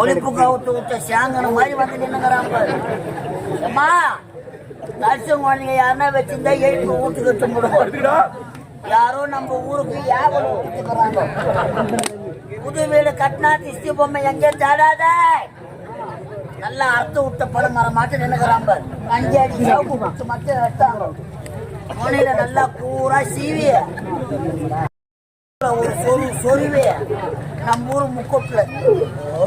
ஒழிப்புக்கு அவுத்து விட்ட சேங்கன மாதிரி வந்து நின்னுங்கிறாங்க அம்மா கடைசி குழந்தைங்க யாருன்னா வச்சிருந்தா எழுப்பு ஊத்துக்கிட்டு முடியும் யாரோ நம்ம ஊருக்கு யாவலும் ஊத்துக்கிறாங்க புது வீடு கட்டினா திஸ்தி பொம்மை எங்கே தேடாத நல்லா அர்த்தம் விட்ட படம் மரம் மாட்டு நின்னுக்கிறாங்க அஞ்சு அடி சவுக்கு மட்டும் எடுத்தாங்க. மொழியில நல்லா பூரா சீவிய ஒரு சொரு சொருவே நம்ம ஊர் முக்கோட்டில்.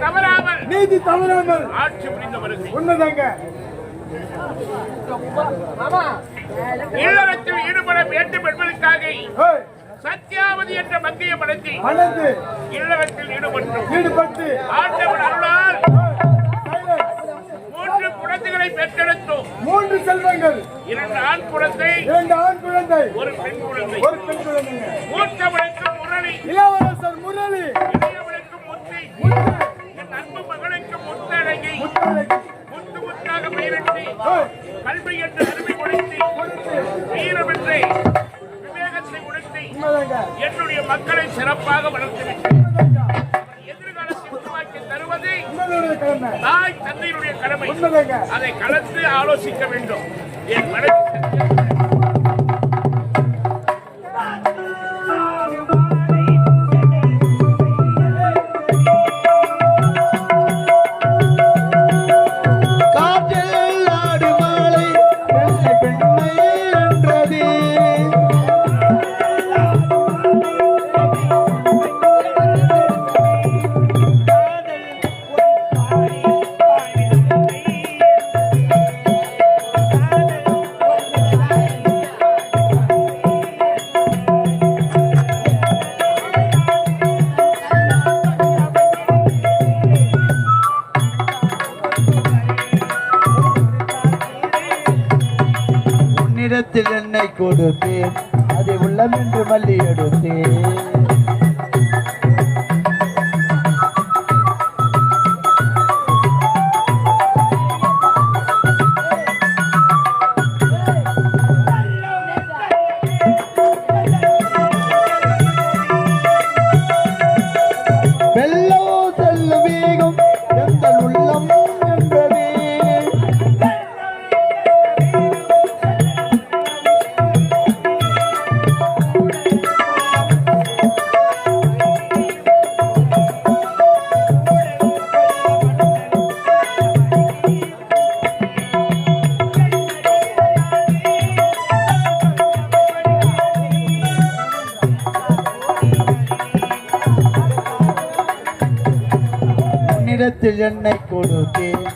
தவறாமல் நீதி தவறாமல் ஆட்சி புரிந்தவர்கள் உண்மைதாங்க இல்லறத்தில் ஈடுபட வேண்டும் என்பதற்காக சத்யாவதி என்ற மங்கைய மனத்தை மணந்து இல்லறத்தில் ஈடுபட்டோம் ஈடுபட்டு ஆண்டவன் அருளால். மூன்று குழந்தைகளை பெற்றெடுத்தோம். மூன்று செல்வங்கள். இரண்டு ஆண் குழந்தை இரண்டு ஆண் குழந்தை. ஒரு பெண் குழந்தை. ஒரு பெண் குழந்தைங்க. மூத்தவனுக்கு முரளி. இளவரசர் முரளி. அன்பு மகளுக்கு முத்தழகி. முத்து முத்தாக பெயரிட்டு கல்வி என்ற அருமை கொடுத்து வீரம் என்ற விவேகத்தை உண்மைதாங்க என்னுடைய மக்களை சிறப்பாக வளர்த்துவிட்டேன் எதிர்காலத்தை உருவாக்கி தருவது தாய் தந்தையினுடைய கடமை. அதை கலந்து ஆலோசிக்க வேண்டும். என் மனைவி கொடுத்தேன். அதை உள்ளமென்று மல்லி எடுத்தேன் எண்ணெய் கொடுத்தே கொடுத்தேன்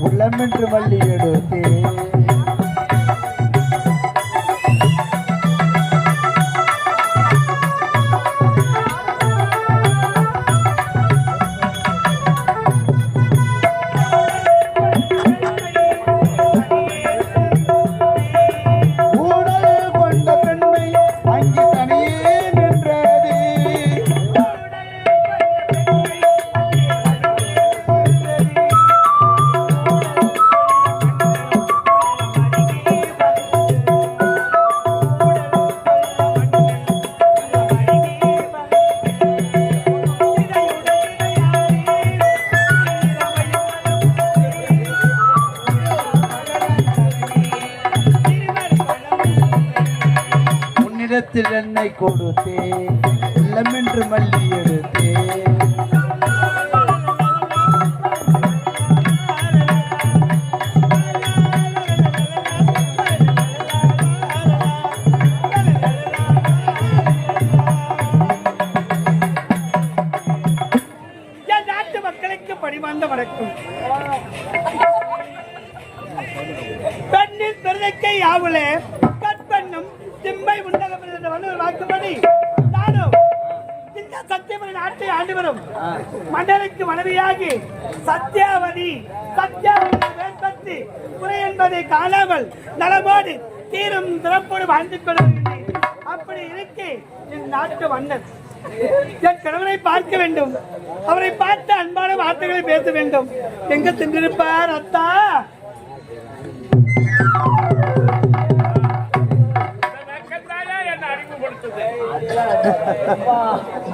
உள்ளமென்று மல்லி எடுத்தே கொடுத்தே வரும் மன்னருக்கு மனைவியாகி சத்யாவதி சத்யாவதி வேண்பத்தி குறை என்பதை காணாமல் நலமோடு தீரும் திறப்போடு வாழ்ந்து கொள்கிறேன் அப்படி இருக்கே என் நாட்டு மன்னர் என் கணவனை பார்க்க வேண்டும். அவரை பார்த்து அன்பான வார்த்தைகளை பேச வேண்டும். எங்க சென்றிருப்பார் அத்தா?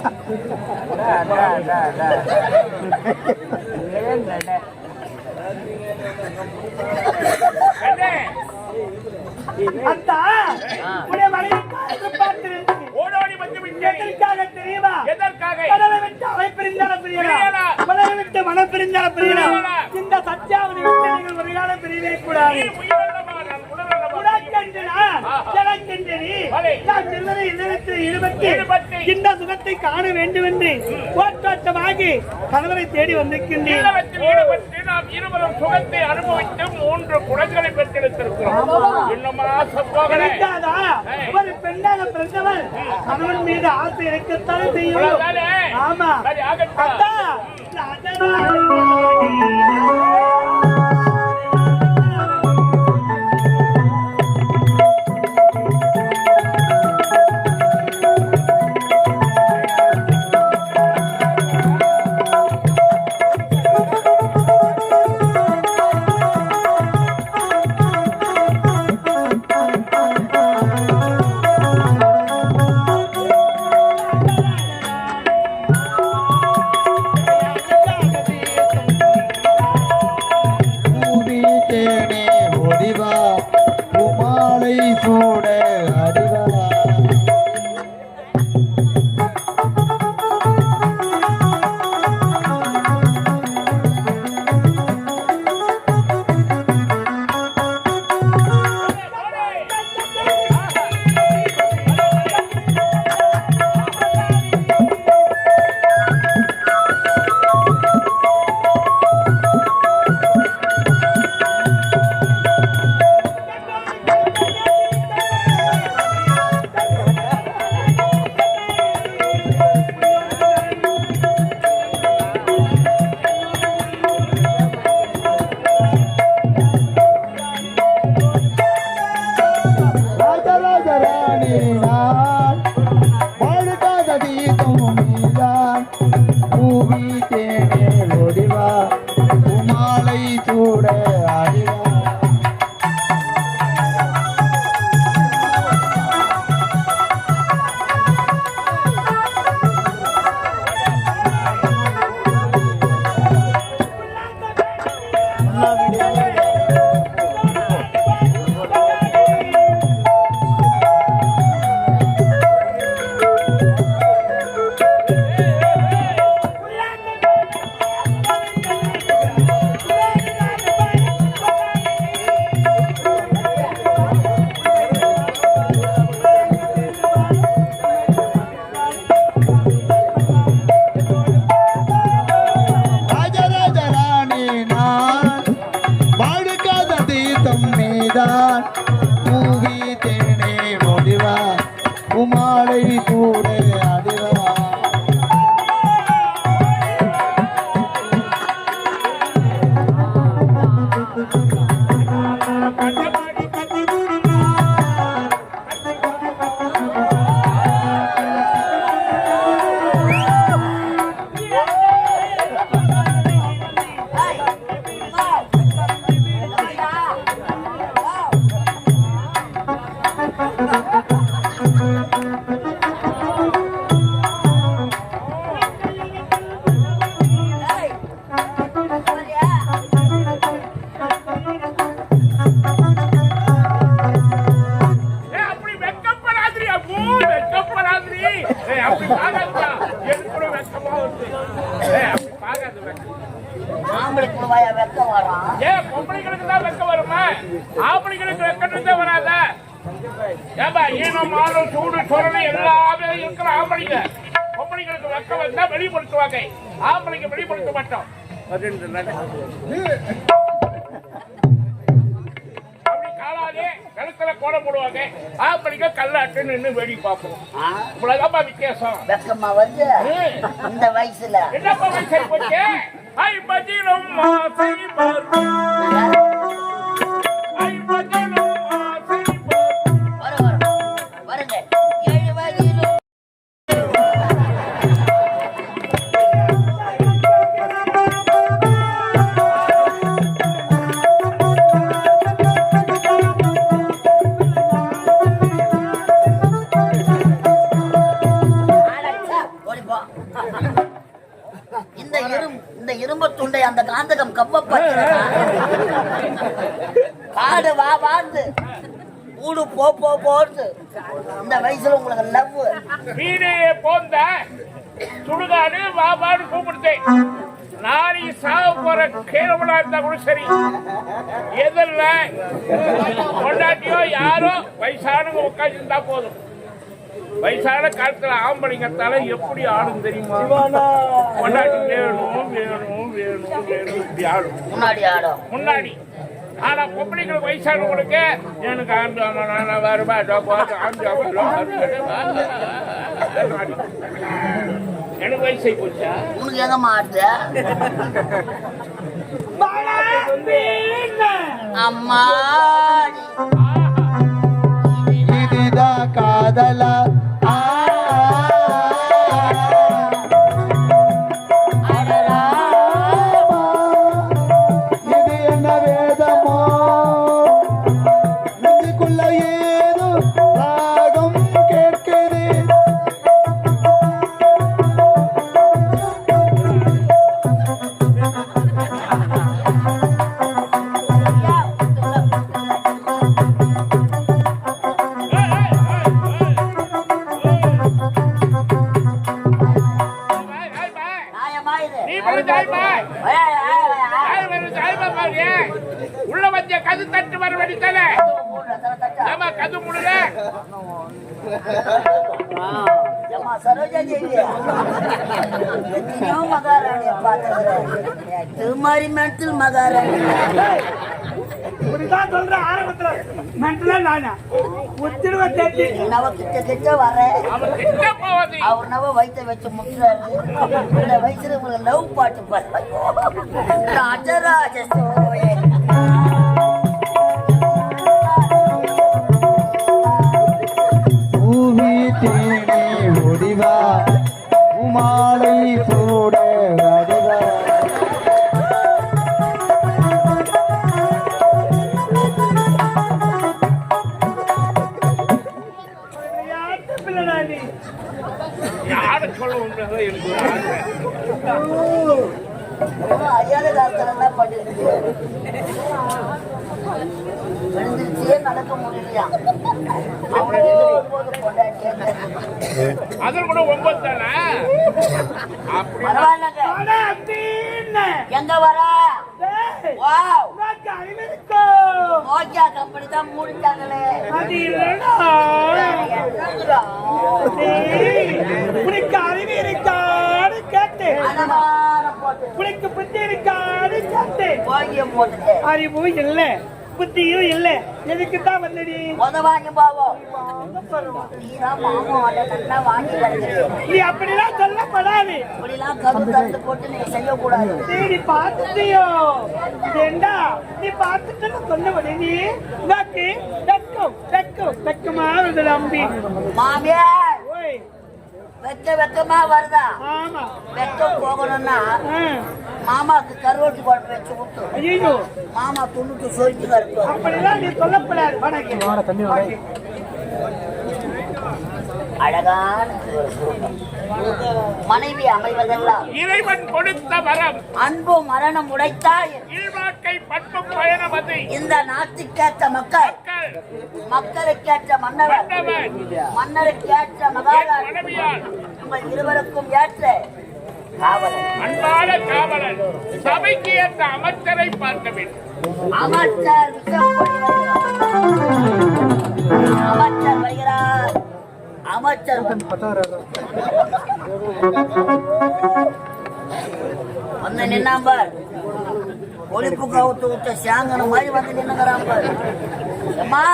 அத்தா உடைய மனைவி ஓடோடி வந்து எதற்காக தெரியுமா? எதற்காக? கடலை விட்டு அலை பிரிந்தால பிரியலாம் பிரியலா. மலை விட்டு மனம் பிரிந்தால பிரியலாம் பிரியலா. இந்த சத்தியாவதி விட்டு நீங்கள் ஒரு காலம் பிரியவே கூடாது. நீ இந்த சுகத்தை காண வேண்டும் என்று ஓட்டோட்டமாகி கணவரை தேடி வந்திருக்கின்றேன். நாம் இருவரும் சுகத்தை அனுபவித்து மூன்று குழந்தைகளை பெற்றெடுத்திருக்கிறோம். ஒரு பெண்ணாக பிறந்தவள் கணவன் மீது ஆசை இருக்கத்தானே செய்யும்? ஆமா. சரி, ஆகட்டும். அப்படி பார்க்காதடா. எனக்கு கூட வருது. ஏய், அப்படி பார்க்காத வெட்கம். ஆம்பளை குழுவாயா வெக்கம் வரான் ஏன் பொம்பளைங்களுக்கு தான் வெட்கம் வருமா? ஆம்பளைங்களுக்கு தான் வராதா? ஏம்பா, ஈனம், ஆணம், சூடு, சொரணை எல்லாமே இருக்கிற ஆம்பளைங்க. பொம்பளைங்களுக்கு வெட்கம் வந்தா வெளிப்படுத்துவாங்க ஆம்பளைங்க வெளிப்படுத்த மாட்டோம் கழுத்துல கோலம் போடுவாங்க. ஆம்பளைங்க கல்லாட்டு நின்று வேடி பார்ப்போம்? இவ்வளவுதான்ப்பா வித்தியாசம். வெக்கமா வந்து? இந்த வயசுல. என்னப்பா வயசு போச்சு? ஐம்பதிலும் ஆசை வரும் ஐம்பதிலும் காந்தகம் காடு வா வாந்து ஊடு போ போ போட்டு இந்த வயசுல உங்களுக்கு லவ். வீடே போந்த சுடுகாடு வாபாடு கூப்பிடுத்தேன். நாளைக்கு சாக போற கேரவனா இருந்தா கூட சரி. எதிரில் கொண்டாட்டியோ யாரோ வயசானவங்க உட்காந்து இருந்தா போதும். வயசான காலத்துல ஆம்பளைங்கத்தால எப்படி ஆடும் தெரியுமா? கொண்டாட்டி வேணும் வேணும் வேணும் வேணும். இப்படி ஆடும். முன்னாடி ஆடும். முன்னாடி. ஆனா பொம்பளைங்களுக்கு வயசானவங்களுக்கு எனக்கு ஆண்டு ஆண்டு எனக்கு வயசை போச்சா? உனக்கு எங்கம்மா ஆடுது? அம்மா காதலா. எத்தனையோ மகாராணியை பார்த்திருக்கிறேன். மாதிரி mental மகாராணி இப்படிதான் சொல்ற ஆரம்பத்துல மென்டலா நானா தேத்தி நவ கிட்ட கிட்ட வர அவர் நவ வயிற்ற வச்சு முட்டுறாரு இந்த வயசுல உங்களுக்கு லவ் பாட்டு பாரு மாலை சூட வடிவா சொல்ல எனக்கு ஐயாத காலத்துல பண்ணிருக்கு எழுந்திருச்சே நடக்க முடியலையா? அதில் கூட ஒன்பது தானே? எங்க வர? கம்பெனி தான் மூடிட்டாங்களே. அது உனக்கு அறிவு போட்டு உனக்கு புத்தி இருக்கான்னு போட்டுட்டு. அறிவும் இல்ல புத்தியும் இல்ல. எதுக்கு தான் வந்தடி வாங்கி போவோம். நீ அப்படிலாம் சொல்லப்படாது. நீ பார்த்துட்டியோ? ஏண்டா நீ பார்த்துட்டு சொன்னபடி நீ. உனக்கு வெக்கம் வெக்கம் வெக்கமா இருந்தது அம்பி மாமியார் வெக்க வெக்கமா வருதா? ஆமா. வெக்கம் போகணும்னா. மாமாக்கு கருவாட்டு குழம்பு வச்சு ஐயோ மாமா துணுக்கு சொல்லிட்டு இருப்பார். அழகான மனைவி அமைவதெல்லாம் இறைவன் கொடுத்த வரம். அன்பு மரணம் உடைத்தால் இல்வாக்கை பண்பும் பயணம் அது இந்த நாட்டுக்கேற்ற மக்கள் மக்கள். மக்களுக்கேற்ற மன்னவர் மன்னவன் மன்னருக்கேற்ற மனைவியார் உங்கள் இருவருக்கும் ஏற்ற அன்பான காவலன் சபைக்கு ஏற்ற அமைச்சரை பார்க்க வேண்டும் அமைச்சர். அமைச்சர் வருகிறார். அமைச்சர் வந்து நின்னாம்பார் ஒழிப்பு கவுத்து விட்ட சாங்கன மாதிரி வந்து நின்னுங்கிறான் அம்மா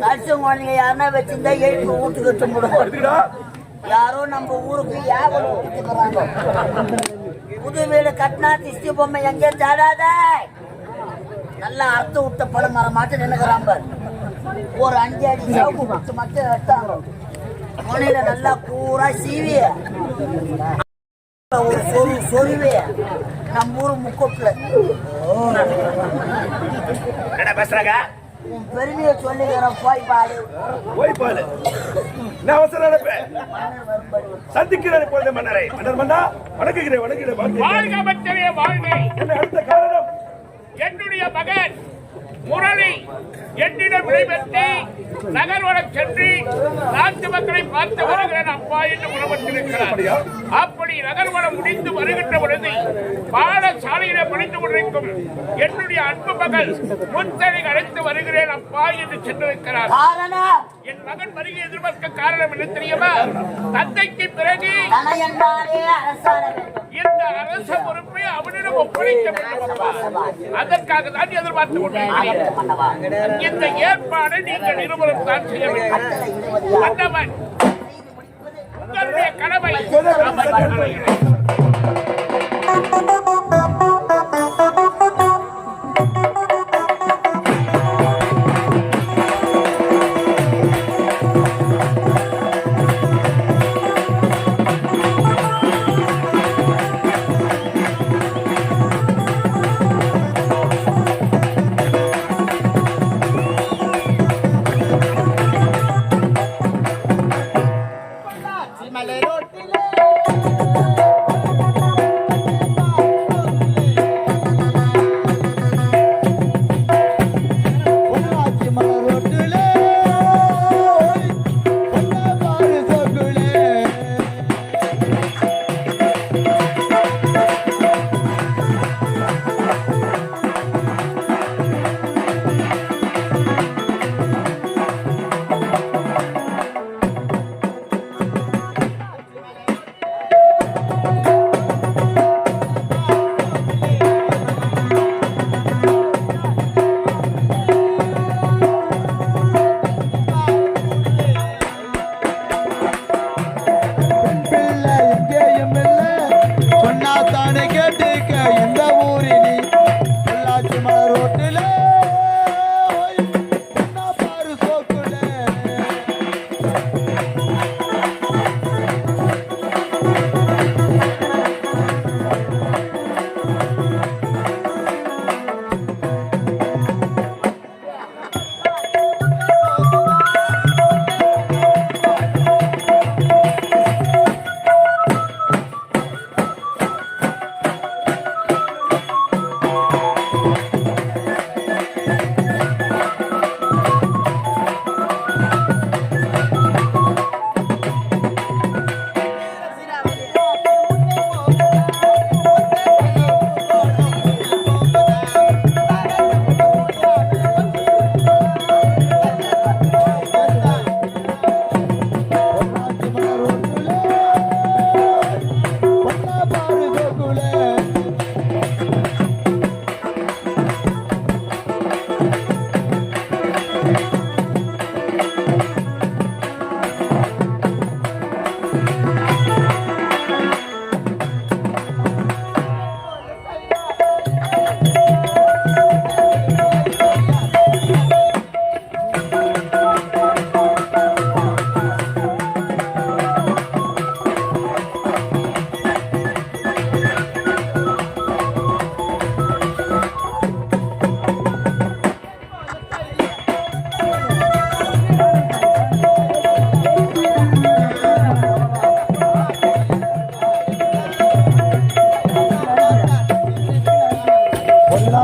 நர்சிங் குழந்தைங்க யாருன்னா வச்சிருந்தா எழுப்பு வீட்டுக்கு தும்பிடுவோம் யாரோ நம்ம ஊருக்கு யாவலும் விட்டுக்கிறாங்க புது வீடு கட்டினா திஷ்டி பொம்மை எங்கே தேடாத நல்லா அர்த்தம் விட்ட பழம் மரம் மாட்டு நின்னுக்கிறான் ஒரு அஞ்சு அடி சவுக்கு மட்டும் மட்டும் எடுத்தாங்க முனையில நல்லா பூரா சீவி. ஒரு சொரு சொருவே நம்ம ஊர் முக்கூட்டுல என்ன பேசுறாங்க? உன் பெருமையை சொல்லிக்கிறேன் போய் பாடு போய் பாரு. நான் அவசரம் நடப்பேன் சந்திக்கிறேன் இப்பொழுது மன்னரை. மன்னர் மன்னா வணங்குகிறேன் வணங்குகிறேன் வாழ்க. என்ன அடுத்த காரணம்? என்னுடைய மகன் முரளி. என்னிடம் விடைபெற்று நகர்வனம் சென்று நாட்டு மக்களை பார்த்து வருகிறேன் அப்பா என்று உணவற்றிருக்கிறார் அப்படி நகர்வனம் முடிந்து வருகின்ற பொழுது பாடசாலையில படித்துக் கொண்டிருக்கும் என்னுடைய அன்பு மகள் முத்தனை அழைத்து வருகிறேன் அப்பா என்று சென்றிருக்கிறார். என் மகன் வருகை எதிர்பார்க்க காரணம் என்ன தெரியுமா? தந்தைக்கு பிறகு இந்த அரச பொறுப்பை அவனிடம் ஒப்படைக்க வேண்டும் அதற்காக தான் எதிர்பார்த்து கொண்டிருக்கிறேன் இந்த ஏற்பாடை நீங்கள் இருவரும் தான் செய்ய வேண்டும். மன்னவன் உங்களுடைய கடமை. பிள்ளை எங்கேயும்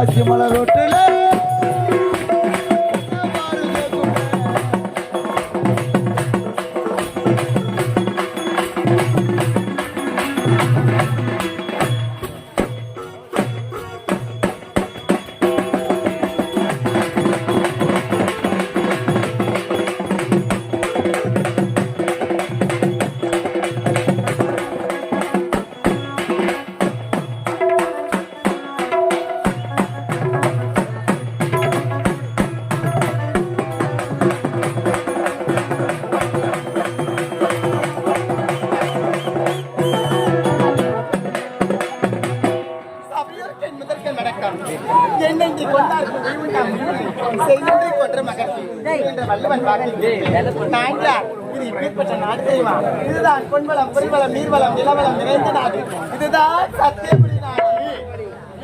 காசி மலை ரோட்டில் என்ற வள்ளுவன் இது இப்பேற்பட்ட நாடு இதுதான் பொன்வளம் பொறிவளம் நீர்வளம் நிலவளம் நிறைந்த நாடு. இதுதான் சத்தியபுரி நாடு.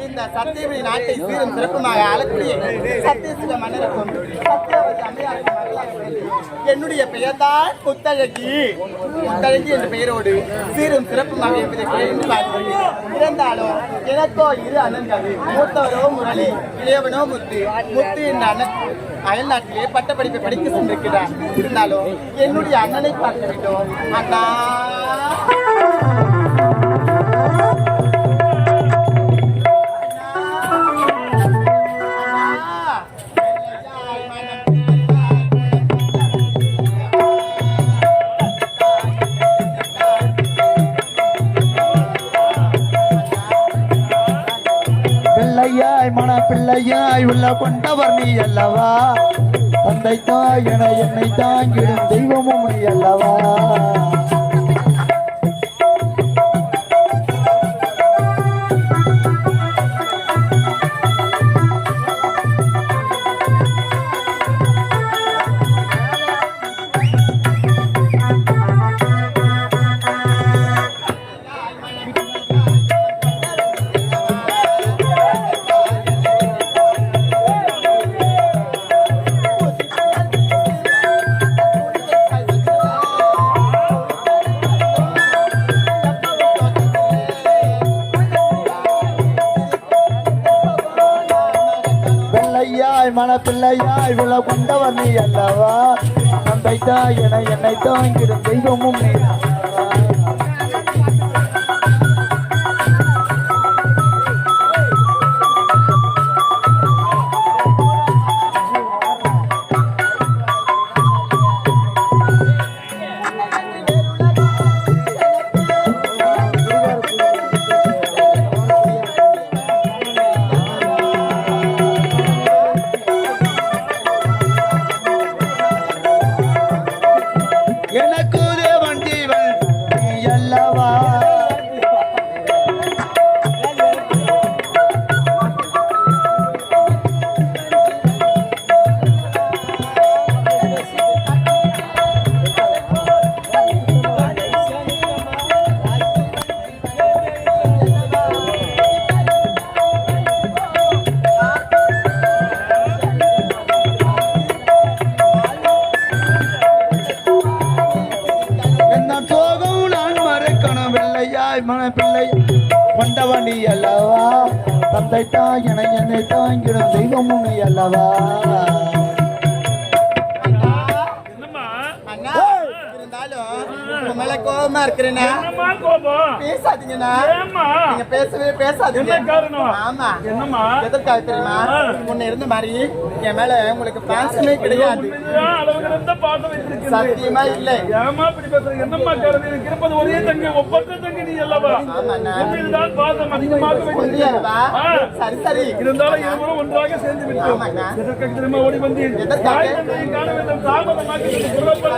இந்த சத்தியபுரி நாட்டை சீரும் சிறப்புமாக ஆளக்கூடிய சத்தியசிவ மன்னருக்கும் சத்தியவதி அம்மையாருக்கும் வரலாறு. என்னுடைய பெயர்தான் புத்தழகி புத்தழகி என்ற பெயரோடு சீரும் சிறப்புமாக இருந்தாலும் எனக்கோ இரு அண்ணன்கள் மூத்தவரோ முரளி இளையவனோ முத்து. முத்து என்ற அண்ணன் அயல் நாட்டிலே பட்டப்படிப்பை படிக்க சென்றிருக்கிறார் இருந்தாலும் என்னுடைய அண்ணனை பார்க்க வேண்டும். அண்ணா. பிள்ளையாய் மன பிள்ளையாய் உள்ள கொண்டவர் நீ அல்லவா? தந்தை தாய் என என்னை தாங்கிடும் தெய்வமும் நீ அல்லவா? என என்னை தாங்கிடும் தெய்வமும் நீதான். நீ அல்லவா தந்தை தாய் என என்னை தாங்கிடும் தெய்வமும் நீ அல்லவா மேல கோபமா? இருக்கிறேன்னா பேசாதீங்கண்ணா நீங்க பேசவே பேசாதீங்க. என்ன காரணம்? ஆமா. என்னம்மா? எதற்காக தெரியுமா. முன்ன இருந்த மாதிரி என் மேல உங்களுக்கு பாசமே கிடையாது. சத்தியமா இல்லை. ஏமா இப்படி பேசுற என்னம்மா காரணம்? எனக்கு இருப்பது ஒரே தங்கி ஒப்பந்த தங்கி. நீ அல்லவா. உண்மையில்தான் பாசம் அதிகமாக சரி சரி. இருந்தாலும் இருவரும் ஒன்றாக சேர்ந்து விட்டோம். எதற்காக திரும்ப ஓடி வந்தேன் எதற்காக? தாய் தந்தையை காண வேண்டும். தாமதமாக்கி சொல்லப்பட